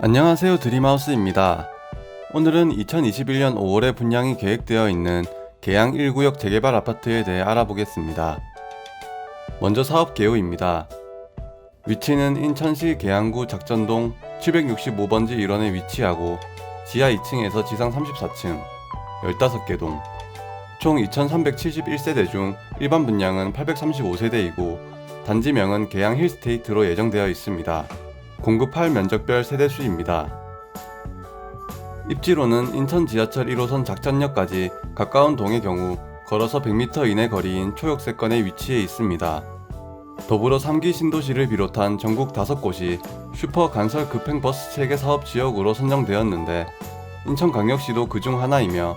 안녕하세요 드림하우스입니다. 오늘은 2021년 5월에 분양이 계획되어 있는 계양 1구역 재개발 아파트에 대해 알아보겠습니다. 먼저 사업 개요입니다. 위치는 인천시 계양구 작전동 765번지 1원에 위치하고 지하 2층에서 지상 34층, 15개 동, 총 2371세대 중 일반 분양은 835세대이고 단지명은 계양 힐스테이트로 예정되어 있습니다. 공급할 면적별 세대수입니다. 입지로는 인천 지하철 1호선 작전역까지 가까운 동의 경우 걸어서 100m 이내 거리인 초역세권에 위치해 있습니다. 더불어 3기 신도시를 비롯한 전국 5곳이 슈퍼 간설 급행버스 체계 사업 지역으로 선정되었는데 인천광역시도 그중 하나이며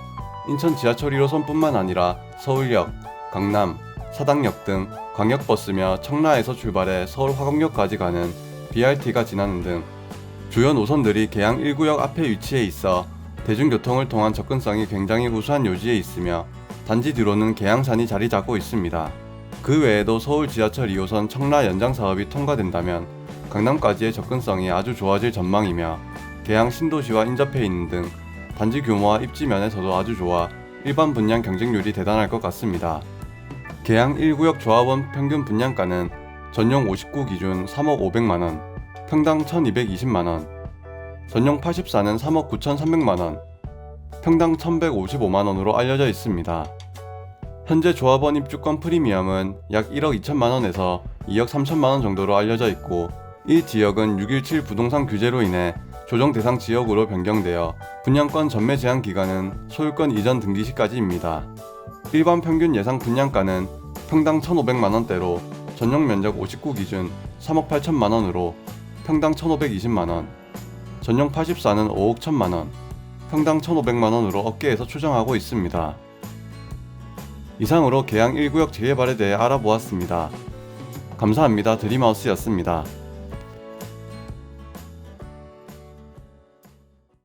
인천 지하철 1호선뿐만 아니라 서울역, 강남, 사당역 등 광역버스며 청라에서 출발해 서울 화곡역까지 가는 BRT가 지나는 등 주요 노선들이 계양 1구역 앞에 위치해 있어 대중교통을 통한 접근성이 굉장히 우수한 요지에 있으며 단지 뒤로는 계양산이 자리 잡고 있습니다. 그 외에도 서울 지하철 2호선 청라 연장 사업이 통과된다면 강남까지의 접근성이 아주 좋아질 전망이며 계양 신도시와 인접해 있는 등 단지 규모와 입지 면에서도 아주 좋아 일반 분양 경쟁률이 대단할 것 같습니다. 계양 1구역 조합원 평균 분양가는 전용 59 기준 3억 500만 원, 평당 1220만 원, 전용 84는 3억 9,300만 원, 평당 1155만 원으로 알려져 있습니다. 현재 조합원 입주권 프리미엄은 약 1억 2천만 원에서 2억 3천만 원 정도로 알려져 있고 이 지역은 6.17 부동산 규제로 인해 조정 대상 지역으로 변경되어 분양권 전매 제한 기간은 소유권 이전 등기 시까지입니다. 일반 평균 예상 분양가는 평당 1,500만 원대로 전용 면적 59 기준 3억 8천만 원으로 평당 1,520만 원, 전용 84는 5억 1천만 원, 평당 1,500만 원으로 업계에서 추정하고 있습니다. 이상으로 계양 1구역 재개발에 대해 알아보았습니다. 감사합니다. 드림하우스였습니다.